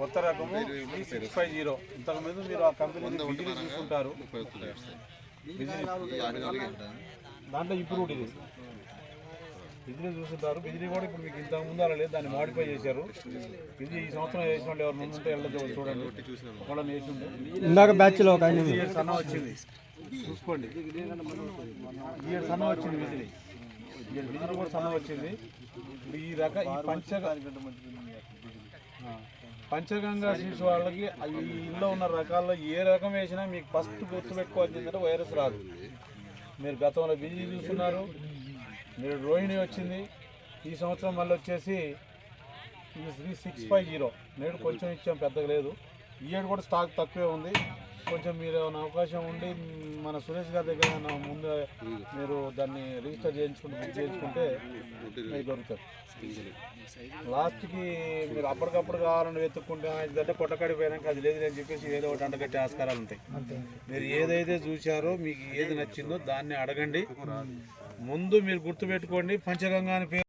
కొత్త రకము six five zero. ఇంతకుముందు మీరు ఆ కంపెనీ బిజిలీ చూసుకుంటారు బిజిలీ దాంట్లో ఇంప్రూవ్డ్ ఇది. బిజిలీ చూస్తుంటారు. బిజిలీ కూడా ఇప్పుడు మీకు ఇంతకు ముందు అలా లేదు. దాన్ని మాడిఫై చేశారు. ఇది ఈ సంవత్సరం వేసిన వాళ్ళు ఎవరు ముందు ఉంటే వెళ్ళదు చూడండి. వాళ్ళని వేసి ఇందాక బ్యాచ్లో ఒక సన్న వచ్చింది. చూసుకోండి. ఈ ఇయర్ సన్న వచ్చింది. బిజిలీ ఈ కూడా సన్న వచ్చింది. ఇప్పుడు ఈ రక ఈ పంచగ ఆ, పంచగంగా సీడ్స్ వాళ్ళకి ఈ ఇల్లు ఉన్న రకాల్లో ఏ రకం వేసినా మీకు ఫస్ట్ గుర్తుపెట్టుకోవాల్సింది ఏంటంటే వైరస్ రాదు. మీరు గతంలో బీజీ చూస్తున్నారు. మీరు రోహిణి వచ్చింది. ఈ సంవత్సరం మళ్ళీ వచ్చేసి ఇది సిక్స్ ఫైవ్ జీరో. నేడు కొంచెం ఇచ్చాం పెద్దగా లేదు. ఈ ఏడు కూడా స్టాక్ తక్కువే ఉంది. కొంచెం మీరు ఏమైనా అవకాశం ఉండి మన సురేష్ గారి దగ్గర ముందు మీరు దాన్ని రిజిస్టర్ చేయించుకుంటే బుక్ చేయించుకుంటే మీకు దొరుకుతుంది. లాస్ట్కి మీరు అప్పటికప్పుడు కావాలని వెతుక్కుంటే ఇదంటే కొట్టకడి పోయినాక అది లేదు అని చెప్పేసి ఏదో ఒకటి అంటగట్టే ఆస్కారాలు ఉంటాయి. మీరు ఏదైతే చూశారో మీకు ఏది నచ్చిందో దాన్ని అడగండి. ముందు మీరు గుర్తుపెట్టుకోండి పంచగంగా అని పేరు